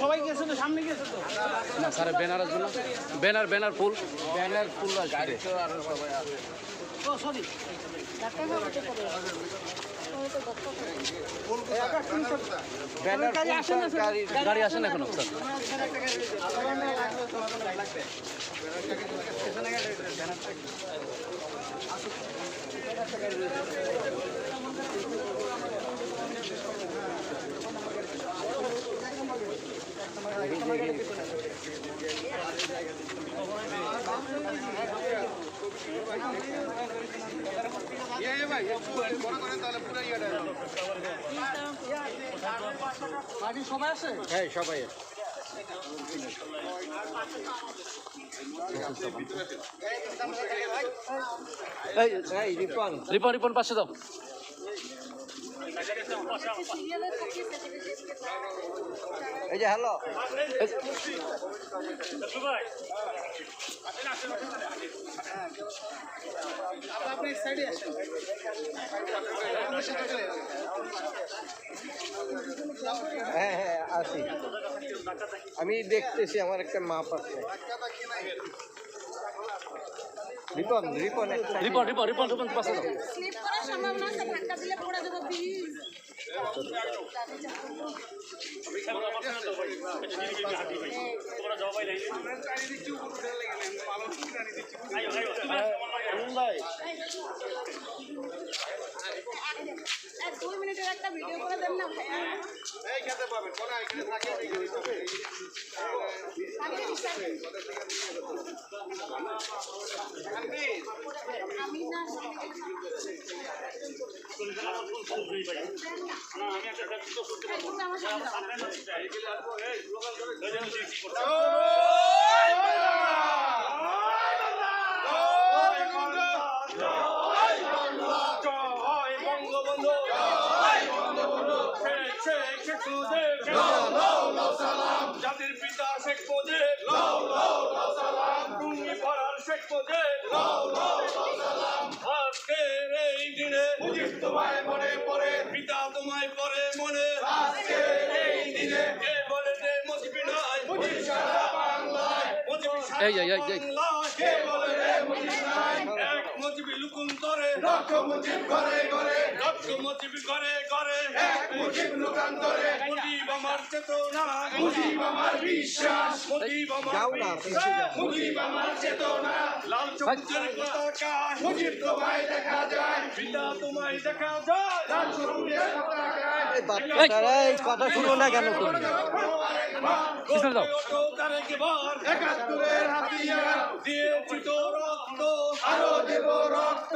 সবাই গেছে তো সামনে গেছে তো। না স্যার ব্যানার আসবে না? Banner banner full. Banner full আসবে ও সরি। ব্যানার গাড়ি আসে না, স্যার? গাড়ি গাড়ি আসে না। এখনও স্যার। সবাই আছে হ্যাঁ সবাই রিপন রিপন পাশে দাও এই যে হ্যালো হ্যাঁ হ্যাঁ আসি। আমি দেখতেছি আমার একটা মাপ আছে। রিপন রিপন রিপন রিপন রিপন রিপন পাশে স্লিপ করার সম্ভাবনা আছে ধাক্কা দিলে পড়ে যাব প্লিজ এক দুই মিনিটের একটা ভিডিও করে আমি না। জাতির পিতা শেখ মুজিব পাড়ার শেখ মুজিব আজকের এই দিনে মুজিব এই, এই, এই, এই। কে বলে রে মুজিব লুকুন তরে রক্ষ মুজিব ঘরে ঘরে এক মুজিব লুকান তরে মুজিব আমার চেতনা তোমায় দেখা যায় পিতা দেখা যায় কথা শুনো না কেন তুমি একাত্তরের হাতিয়ার। দিয়েছি তো রক্ত। আরও দেব রক্ত।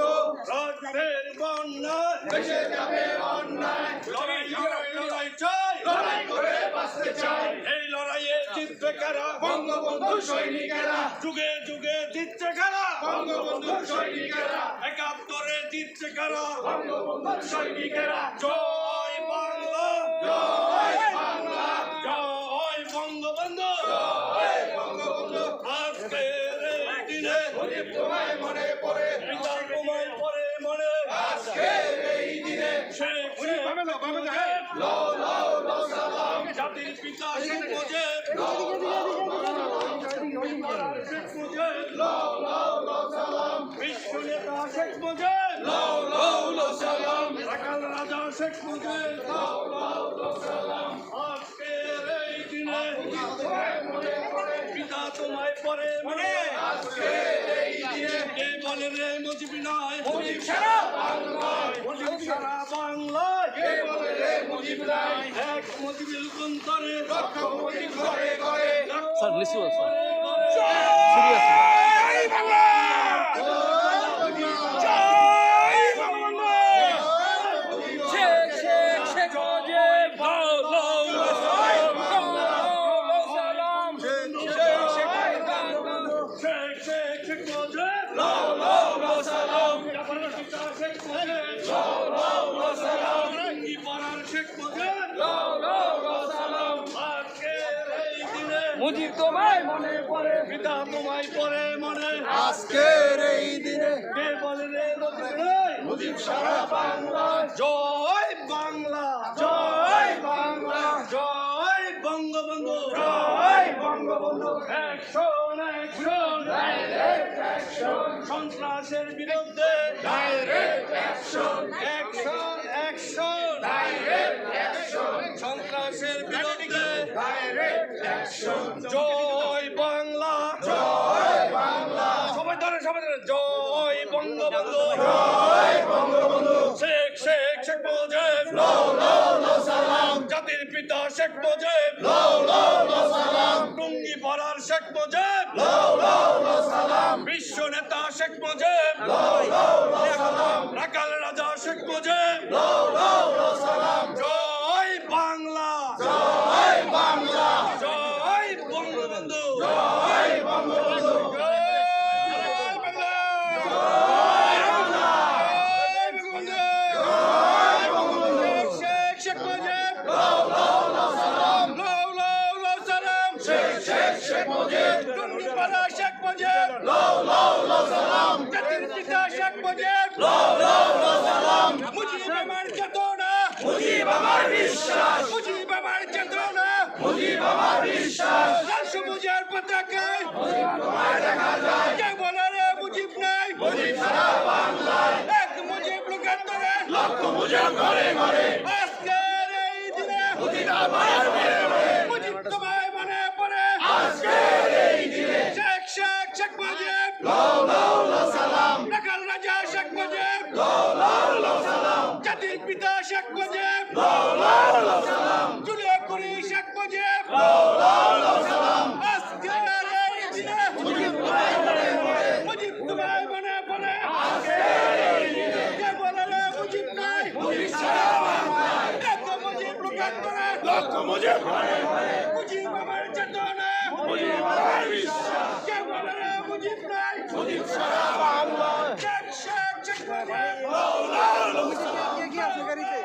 রক্তের বন্যা দেশে যাবে অন্যায়। লড়াই লড়াই লড়াই চাই। লড়াই করে বাঁচতে চাই। এই লড়াইয়ে জিতবে কারা? বঙ্গবন্ধু সৈনিকেরা। যুগে যুগে জিতছে কারা? বঙ্গবন্ধু সৈনিকেরা। একাত্তরে জিতছে কারা? বঙ্গবন্ধু সৈনিকেরা। জয় বাংলা। জয় বাংলা জয় বঙ্গবন্ধু জয় বঙ্গবন্ধু আজকের এই দিনে মুজিব তোমায় মনে পড়ে তোমায় পড়ে মনে। আজকের এই দিনে। শেখ মুজিব লো লো লো সালাম। জাতির পিতা শেখ মুজিব লো লো শেখ মুজিব লো লো লো সালাম। বিশ্ব নেতা শেখ মুজিব লো লো লো সালাম। রাখাল রাজা শেখ মুজিব লো লো বলে রে মুজিব নয়। মুজিব সারা বাংলায়। মুজিব সারা বাংলায়। কে বলে রে মুজিব নাই? এক মুজিবের কুন্তরে রক্ষ মুজিব ঘরে ঘরে। স্যার লিসু আছে। মুজিব তোমায় মনে পড়ে পিতা তোমায় পড়ে মনে। আজকের এই দিনে কে বলে রে মুজিব সারা বাংলা। জয় বাংলা। জয় বাংলা। জয় বঙ্গবন্ধু। জয় বঙ্গবন্ধু। একশো একশো। সন্ত্রাসের বিরুদ্ধে সন্ত্রাসের বিরুদ্ধে জয় বাংলা। সবাই ধরে সবাই ধরে জয় বঙ্গবন্ধু। শেখ শেখ শেখ মুজিব। জাতির পিতা শেখ মুজিব। টুঙ্গি পাড়ার শেখ মুজিব। শেখ মুজিব রাখাল রাজা শেখ মুজিব সবুজের পতাকায় কে বলে রে মুজিব নাই। মুজিব লোকের তরে লক্ষ মুজিব ঘরে ঘরে। আজকের এই দিনে খুঁজে ভরে ভরে মুজিব আমার চেতনা মুজিব আমার বিশ্বাস। কে বলে মুজিব নাই? মুজিব সারা বাংলা শেখ শেখ শেখ মাওলানা কে কি আছে গাড়িতে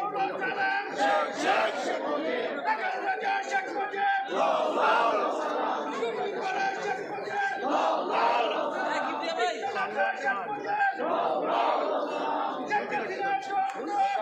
শেখ শেখ শেখ মুজিব। টাকার রাজা শেখ মুজিব মাওলানা মুজিব করে শেখ মুজিব মাওলানা কি দিয়ে ভাই শেখ মুজিব মাওলানা শেখ মুজিব শেখ মুজিব